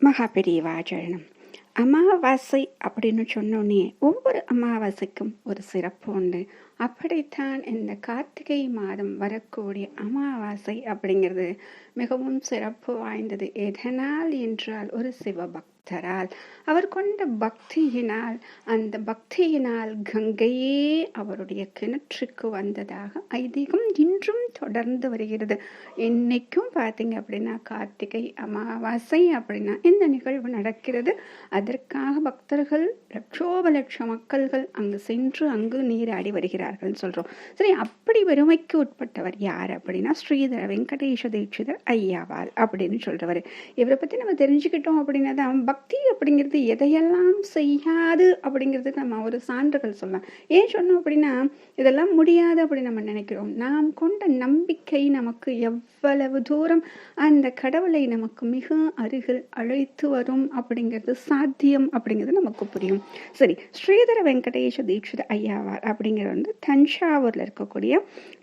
மகாபெரியவாச்சரணம் அமாவாசை அப்படின்னு சொன்னோன்னே ஒவ்வொரு அமாவாசைக்கும் ஒரு சிறப்பு உண்டு. அப்படித்தான் இந்த கார்த்திகை மாதம் வரக்கூடிய அமாவாசை அப்படிங்கிறது மிகவும் சிறப்பு வாய்ந்தது. எதனால் என்றால் ஒரு சிவபக்தி. பக்தரால் அவர் கொண்ட பக்தியினால் அந்த பக்தியினால் கங்கையே அவருடைய கிணற்றுக்கு வந்ததாக ஐதீகம் இன்றும் தொடர்ந்து வருகிறது. இன்னைக்கும் பார்த்தீங்க அப்படின்னா கார்த்திகை அமாவாசை அப்படின்னா இந்த நிகழ்வு நடக்கிறது. அதற்காக பக்தர்கள் லட்சோப லட்ச மக்கள்கள் அங்கு சென்று அங்கு நீராடி வருகிறார்கள் சொல்றோம். சரி அப்படி பெருமைக்கு உட்பட்டவர் யார் அப்படின்னா ஸ்ரீதர வெங்கடேஷ தீட்சிதர் ஐயாவால் அப்படின்னு சொல்றவர். இவரை பத்தி நம்ம தெரிஞ்சுக்கிட்டோம் அப்படின்னா தான் பக்தி அப்படிங்கிறது எதையெல்லாம் செய்யாது அப்படிங்கிறதுக்கு நம்ம ஒரு சான்றுகள் சொல்லலாம். ஏன் சொன்னோம் அப்படின்னா இதெல்லாம் முடியாது அப்படின்னு நம்ம நினைக்கிறோம். நாம் கொண்ட நம்பிக்கை நமக்கு எவ்வளவு தூரம் அந்த கடவுளை நமக்கு மிக அருகில் அழைத்து வரும் அப்படிங்கிறது சாத்தியம் அப்படிங்கிறது நமக்கு புரியும். சரி ஸ்ரீதர வெங்கடேஷ தீட்சித ஐயாவார் அப்படிங்கிறது வந்து தஞ்சாவூர்ல இருக்கக்கூடிய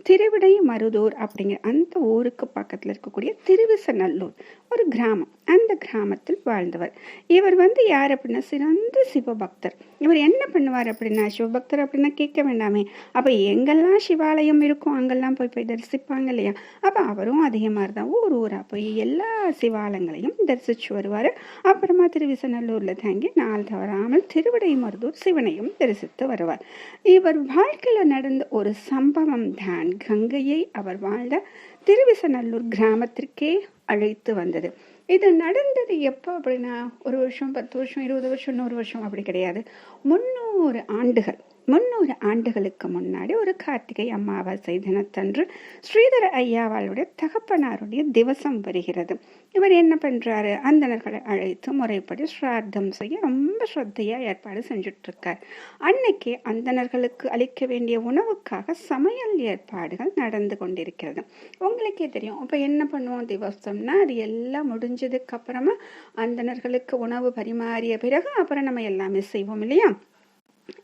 திருவிடை மருதூர் அப்படிங்கிற அந்த ஊருக்கு பக்கத்தில் இருக்கக்கூடிய திருவிசநல்லூர் ஒரு கிராமம். அந்த கிராமத்தில் வாழ்ந்தவர். இவர் வந்து யார் அப்படின்னா சிறந்த சிவபக்தர். இவர் என்ன பண்ணுவார் அப்படின்னா சிவபக்தர் அப்படின்னா கேட்க வேண்டாமே. அப்போ எங்கெல்லாம் சிவாலயம் இருக்கும் அங்கெல்லாம் போய் போய் தரிசிப்பாங்க இல்லையா? அப்போ அவரும் அதே மாதிரி தான் ஊர் ஊராக போய் எல்லா சிவாலயங்களையும் தரிசிச்சு வருவார். அப்புறமா திருவிசநல்லூரில் தங்கி நாள் தவறாமல் திருவிடை மருதூர் சிவனையும் தரிசித்து வருவார். இவர் வாழ்க்கையில் நடந்த ஒரு சம்பவம் தான் கங்கையை அவர் வாழ்ந்த திருவிசநல்லூர் கிராமத்திற்கே அழைத்து வந்தது. இது நடந்தது எப்போ அப்படின்னா ஒரு வருஷம் பத்து வருஷம் இருபது வருஷம் நூறு வருஷம் அப்படி கிடையாது. முந்நூறு ஆண்டுகள். முன்னூறு ஆண்டுகளுக்கு முன்னாடி ஒரு கார்த்திகை அமாவாசை தினத்தன்று ஸ்ரீதர ஐயாவாளுடைய தகப்பனாருடைய திவசம் வருகிறது. இவர் என்ன பண்ணுறாரு அந்தனர்களை அழைத்து முறைப்படி ஸ்ரார்த்தம் செய்ய ரொம்ப ஸ்ரத்தையாக ஏற்பாடு செஞ்சுட்ருக்கார். அன்னைக்கு அந்தணர்களுக்கு அளிக்க வேண்டிய உணவுக்காக சமையல் ஏற்பாடுகள் நடந்து கொண்டிருக்கிறது. உங்களுக்கே தெரியும். இப்போ என்ன பண்ணுவோம்? திவசம்னா அது எல்லாம் முடிஞ்சதுக்கு அப்புறமா அந்தனர்களுக்கு உணவு பரிமாறிய பிறகு அப்புறம் நம்ம எல்லாமே செய்வோம் இல்லையா?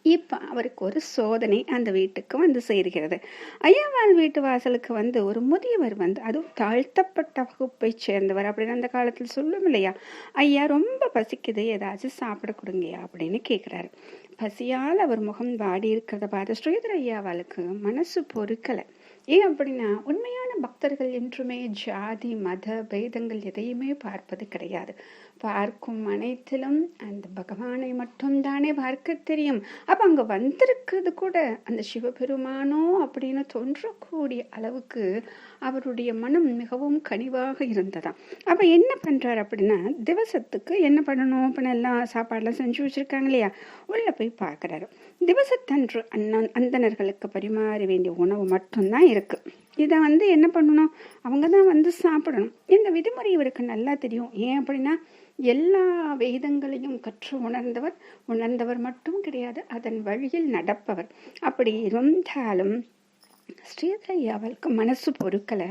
இப்போ அவருக்கு ஒரு சோதனை அந்த வீட்டுக்கு வந்து சேர்கிறது. ஐயாவால் வீட்டு வாசலுக்கு வந்து ஒரு முதியவர் வந்து அதுவும் தாழ்த்தப்பட்ட வகுப்பை சேர்ந்தவர் அப்படின்னு அந்த காலத்தில் சொல்லும் இல்லையா? ஐயா ரொம்ப பசிக்குது ஏதாச்சும் சாப்பிட கொடுங்கயா அப்படின்னு கேட்குறாரு பசியால் அவர் முகம் வாடி இருக்கிறத பார்த்து ஸ்ரீதர் ஐயாவாளுக்கு மனசு பொறுக்கலை. ஏன் அப்படின்னா உண்மையான பக்தர்கள் என்றுமே ஜாதி மத பேதங்கள் எதையுமே பார்ப்பது கிடையாது. பார்க்கும் அனைத்திலும் அந்த பகவானை மட்டும் தானே பார்க்க தெரியும். அப்ப அங்க வந்திருக்கிறது கூட அந்த சிவபெருமானோ அப்படின்னு தோன்றக்கூடிய அளவுக்கு அவருடைய மனம் மிகவும் கனிவாக இருந்ததாம். அப்போ என்ன பண்றாரு அப்படின்னா திவசத்துக்கு என்ன பண்ணணும் அப்படின்னு எல்லாம் சாப்பாடெலாம் செஞ்சு வச்சிருக்காங்க இல்லையா? உள்ள போய் பார்க்குறாரு. திவசத்தன்று அண்ணன் அந்தணர்களுக்கு பரிமாற வேண்டிய உணவு மட்டும்தான் இருக்கு. இதை வந்து என்ன பண்ணணும்? அவங்க தான் வந்து சாப்பிடணும். இந்த விதிமுறை இவருக்கு நல்லா தெரியும். ஏன் அப்படின்னா எல்லா வேதங்களையும் கற்று உணர்ந்தவர் உணர்ந்தவர் மட்டும் கிடையாது அதன் வழியில் நடப்பவர். அப்படி இருந்தாலும் ஸ்ரீதரையாவளுக்கு மனசு பொறுக்கலை.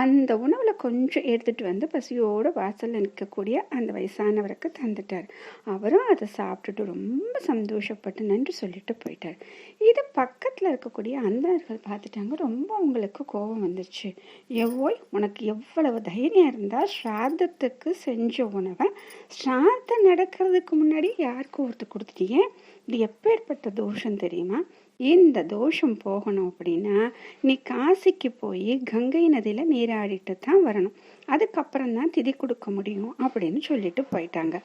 அந்த உணவில் கொஞ்சம் எடுத்துட்டு வந்து பசியோட வாசலில் நிற்கக்கூடிய அந்த வயசானவருக்கு தந்துட்டார். அவரும் அதை சாப்பிட்டுட்டு ரொம்ப சந்தோஷப்பட்டு நன்றி சொல்லிட்டு போயிட்டார். இது பக்கத்தில் இருக்கக்கூடிய அந்தனர்கள் பார்த்துட்டாங்க. ரொம்ப அவங்களுக்கு கோபம் வந்துச்சு எவ்வளோ உனக்கு எவ்வளவு தைரியம் இருந்தால் ஸ்ராத்தத்துக்கு செஞ்ச உணவை ஸ்ராத்தம் நடக்கிறதுக்கு முன்னாடி யாருக்கு ஒருத்தர் கொடுத்துட்டீங்க இது எப்பேற்பட்ட தோஷம் தெரியுமா? இந்த தோஷம் போகணும் அப்படின்னா நீ காசிக்கு போய் கங்கை நதியில் நீராடிட்டு தான் வரணும். அதுக்கப்புறம் தான் திதி கொடுக்க முடியும் அப்படின்னு சொல்லிட்டு போயிட்டாங்க.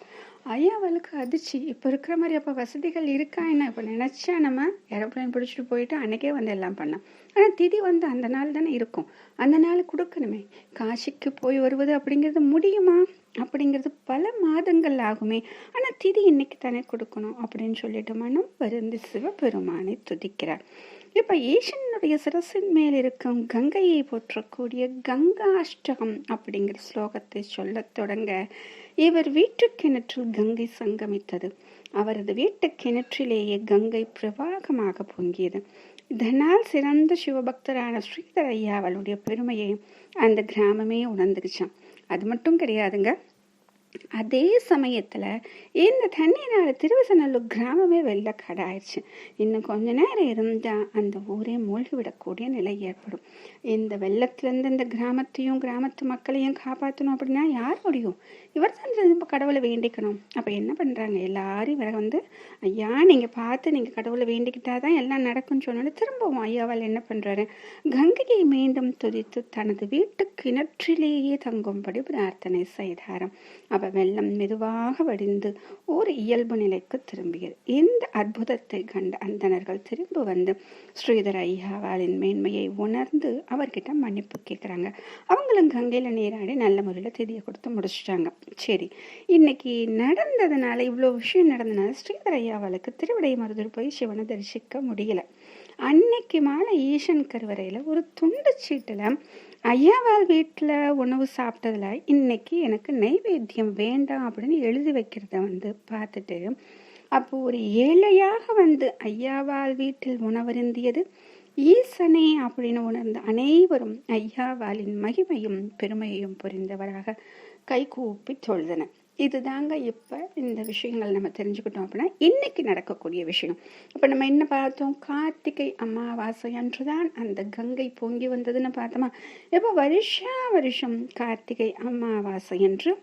ஐயாவளுக்கு அதிர்ச்சி. இப்போ இருக்கிற மாதிரி அப்போ வசதிகள் இருக்கா என்ன? இப்போ நினச்சா நம்ம ஏரோப்ளைன் பிடிச்சிட்டு போயிட்டு அன்னைக்கே வந்து எல்லாம் பண்ணோம் ஆனால் திதி வந்து அந்த நாள் தானே இருக்கும். அந்த நாள் கொடுக்கணுமே. காசிக்கு போய் வருவது அப்படிங்கிறது முடியுமா? அப்படிங்கிறது பல மாதங்கள் ஆகுமே. ஆனால் திதி இன்னைக்கு தானே கொடுக்கணும் அப்படின்னு சொல்லிட்டு மனம் வருந்து சிவபெருமானை துதிக்கிறார். இப்ப ஈசனுடைய சிரசின் மேல் இருக்கும் கங்கையை போற்றக்கூடிய கங்கா அஷ்டகம் அப்படிங்கிற ஸ்லோகத்தை சொல்லத் தொடங்க இவர் வீட்டு கிணற்றில் கங்கை சங்கமித்தது. அவரது வீட்டு கிணற்றிலேயே கங்கை பிரவாகமாக பொங்கியது. இதனால் சிறந்த சிவபக்தரான ஸ்ரீதர் ஐயா அவளுடைய பெருமையை அந்த கிராமமே உணர்ந்துருச்சான் அது மட்டும் கிடையாதுங்க. அதே சமயத்தில் இந்த தண்ணினால் திருவசநல்லூர் கிராமமே வெள்ளக்காடாயிருச்சு இன்னும் கொஞ்ச நேரம் இருந்தால் அந்த ஊரே மூழ்கி விடக்கூடிய நிலை ஏற்படும். இந்த வெள்ளத்துலேருந்து இந்த கிராமத்தையும் கிராமத்து மக்களையும் காப்பாற்றணும் அப்படின்னா யார் முடியும்? இவர் தான் இப்போ கடவுளை வேண்டிக்கணும். அப்போ என்ன பண்ணுறாங்க எல்லாரும் இவரை வந்து ஐயா நீங்கள் பார்த்து நீங்கள் கடவுளை வேண்டிக்கிட்டா தான் எல்லாம் நடக்கும்னு சொன்னோன்னே திரும்பவும் ஐயாவால் என்ன பண்ணுறாரு கங்கையை மீண்டும் துதித்து தனது வீட்டு கிணற்றிலேயே தங்கும்படி பிரார்த்தனை செய்தாராம். அவ வெள்ளம் மெதுவாக வடிந்து ஒரு இயல்பு நிலைக்கு திரும்பியது. இந்த அற்புதத்தை கண்ட அந்தணர்கள் திரும்ப வந்து ஸ்ரீதர் ஐயாவாளின் மேன்மையை உணர்ந்து அவர்கிட்ட மன்னிப்பு கேட்குறாங்க. அவங்களும் கங்கையில் நீராடி நல்ல முறையில் திதியை கொடுத்து முடிச்சிட்டாங்க. சரி இன்னைக்கு நடந்ததுனால இவ்வளோ விஷயம் நடந்ததுனால ஸ்ரீதர் ஐயாவாளுக்கு திருவிடை மருதூர் போய் சிவனை தரிசிக்க முடியல. அன்னைக்கு மாலை ஈசன் கருவறையில் ஒரு துண்டு சீட்டில் ஐயாவால் வீட்டில் உணவு சாப்பிட்டதுல இன்னைக்கு எனக்கு நைவேத்தியம் வேண்டாம் அப்படின்னு எழுதி வைக்கிறத வந்து பார்த்துட்டு அப்போ ஒரு ஏழையாக வந்து ஐயாவால் வீட்டில் உணவருந்தியது ஈசனே அப்படின்னு உணர்ந்த அனைவரும் ஐயாவாலின் மகிமையும் பெருமையையும் புரிந்தவராக கைகூப்பி இதுதாங்க இப்போ இந்த விஷயங்கள் நம்ம தெரிஞ்சுக்கிட்டோம் அப்படின்னா இன்னைக்கு நடக்கக்கூடிய விஷயம். இப்போ நம்ம என்ன பார்த்தோம்? கார்த்திகை அமாவாசை அன்றுதான் அந்த கங்கை பொங்கி வந்ததுன்னு பார்த்தோமா? இப்போ வருஷா வருஷம் கார்த்திகை அமாவாசை என்று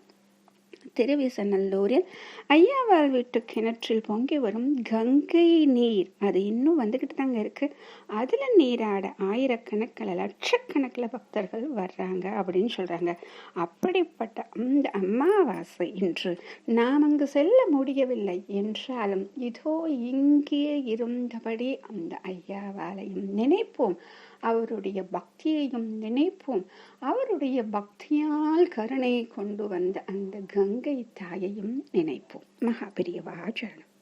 திருவிசநல்லூரில் ஐயாவால் வீட்டு கிணற்றில் பொங்கி வரும் கங்கை நீர். அது இன்னும் வந்துக்கிட்டு தாங்க இருக்கு. அதில் நீராட ஆயிரக்கணக்கில் லட்சக்கணக்கில் பக்தர்கள் வர்றாங்க அப்படின்னு சொல்கிறாங்க அப்படிப்பட்ட அந்த அமாவாசை இன்று நாம் அங்கு செல்ல முடியவில்லை என்றாலும் இதோ இங்கே இருந்தபடி அந்த ஐயாவாலையும் நினைப்போம். அவருடைய பக்தியையும் நினைப்போம். அவருடைய பக்தியால் கருணை கொண்டு வந்த அந்த கங்கை கங்கை தாயையும் நினைப்போம். மகாபிரியவா மகாபிரியவாச்சரணம்